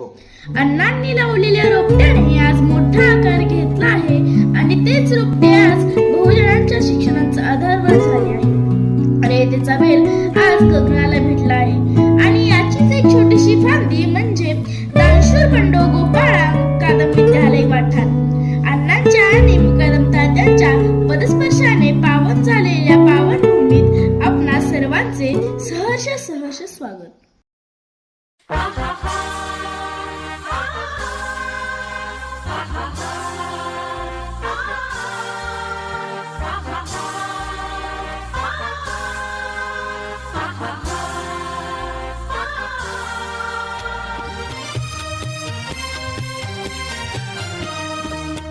अण्णांनी लावलेल्या रोपट्याने आज मोठा आकार घेतला आहे. आणि तेच रोपटे आज बहुजनांच्या शिक्षणाचा आधार झाले आहे अरे त्याचा वेल आज गगनाला भेटला आहे. आणि याचीच एक छोटीशी फांदी म्हणजे दानशूर बंडो गोपाळा कादम विद्यालय वाठार अण्णांच्या आणि मुकादम तात्यांच्या पदस्पर्शाने पावन झालेल्या पावन भूमीत आपणा सर्वांचे सहर्ष सहर्ष स्वागत.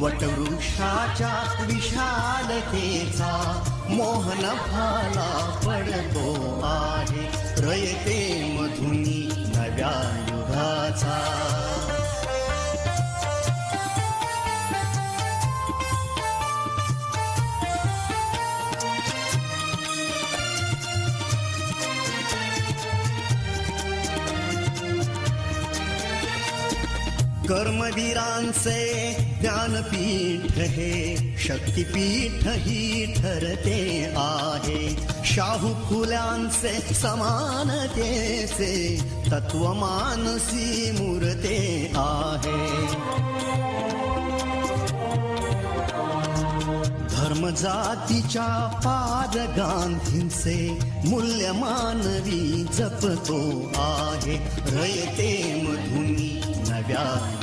वटवृक्षाच्या विशालतेचा मोहन भाला पडतो आहे. रयते मधुनी नव्या युगाचा. कर्मवीरांचे ज्ञानपीठ हे शक्तीपीठ ही ठरते आहे. शाहू फुल्यांचे समानतेचे तत्वमानसी मूर्ते आहे. धर्म जातीच्या पाद गांधींचे मूल्य मानवी जपतो आहे. रयते मधुनी नव्या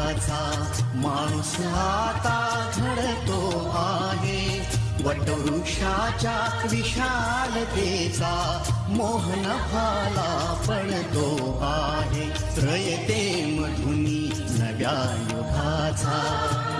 युगाचा माणूस आता घडतो आहे. वटवृक्षाच्या विशालतेचा मोहन भाला पडतो आहे. रयते मधुनी नव्या युगाचा.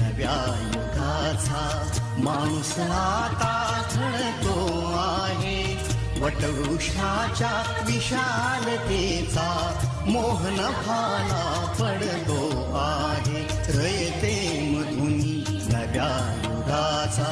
नव्या युगाचा माणूस आता घडतो आहे. वटवृक्षाच्या विशालतेचा मोहन फाला पडतो आहे. रयते मधुनी नव्या युगाचा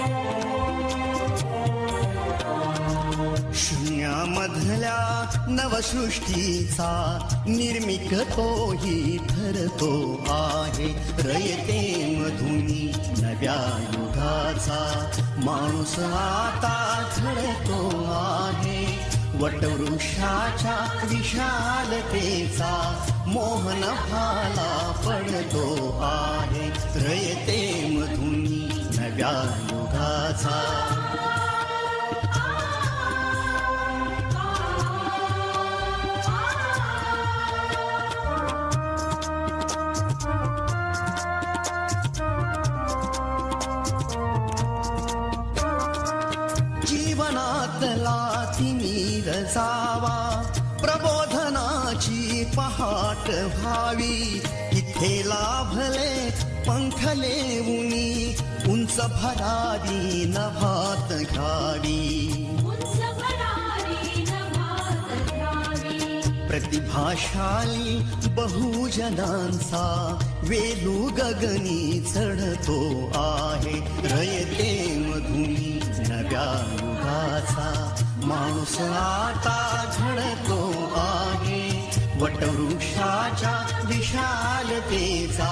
पाण्यामधल्या नवसृष्टीचा निर्मिक तोही ठरतो आहे. रयते मधुनी नव्या युगाचा. माणूस आता घडतो आहे. वटवृक्षाच्या विशालतेचा मोहन भाला पडतो आहे. रयते मधुनी नव्या युगाचा. प्रबोधनाची पहाट व्हावी. इथे लाभले पंखले उनी उंच भरारी नभात घ्यावी प्रतिभाशाली बहुजनांचा वेलू गगनी चढतो आहे. रयते मधुनी नव्या युगाचा. माणूस आता वटवृक्षाच्या विशालतेचा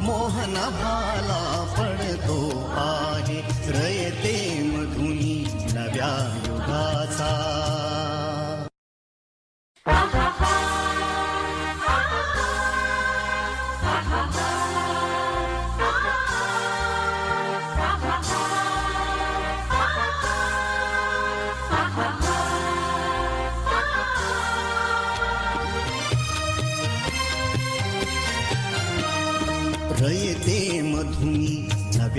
मोहन भाला पडतो आहे. रयते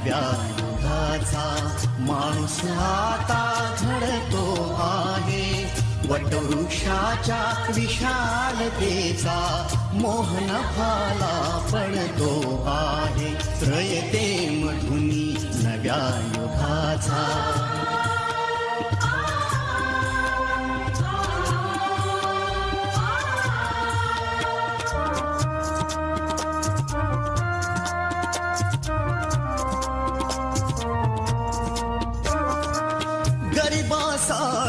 नव्या युगाचा माणूस आता घडतो आहे. वटवृक्षाच्या विशालतेचा मोहन भाला पडतो आहे. त्रयते मधुनी नव्या युगाचा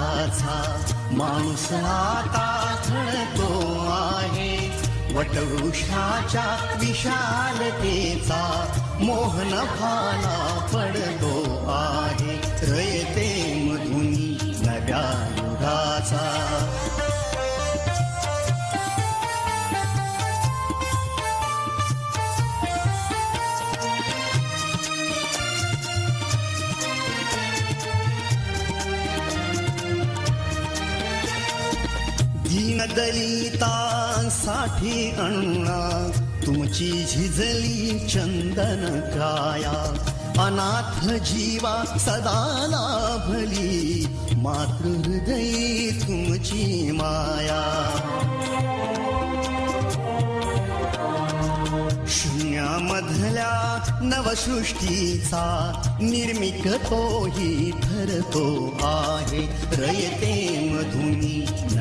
माझा माणूस आता घडतो आहे. वटवृक्षाच्या विशालतेचा मोहन भाला पडतो आहे. रयते मधुनी नव्या युगाचा दलितांसाठी अण्णा तुमची झिजली चंदन काया अनाथ जीवा सदा लाभली मातृहृदयी तुमची माया. शून्यामधल्या नवसृष्टीचा निर्मिक तोही ठरतो आहे. रयते मधून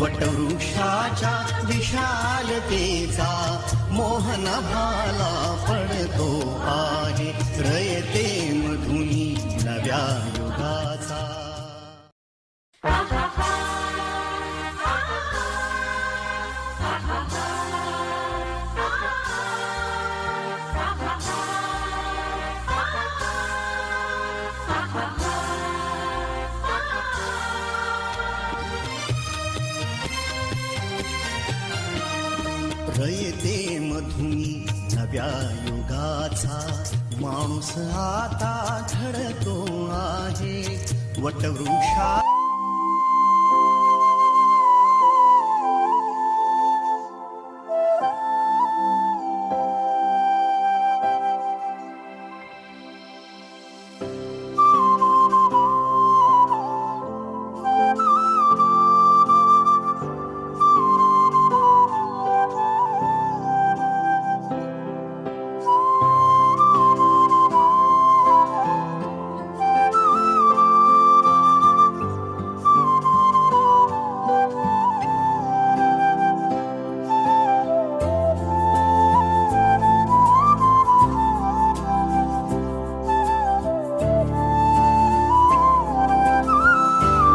वटवृक्षाच्या विशालतेचा मोहन भाला पडतो आहे. रयते येते मधुनी नव्या युगाचा. माणूस आता घडतो आहे वटवृक्षा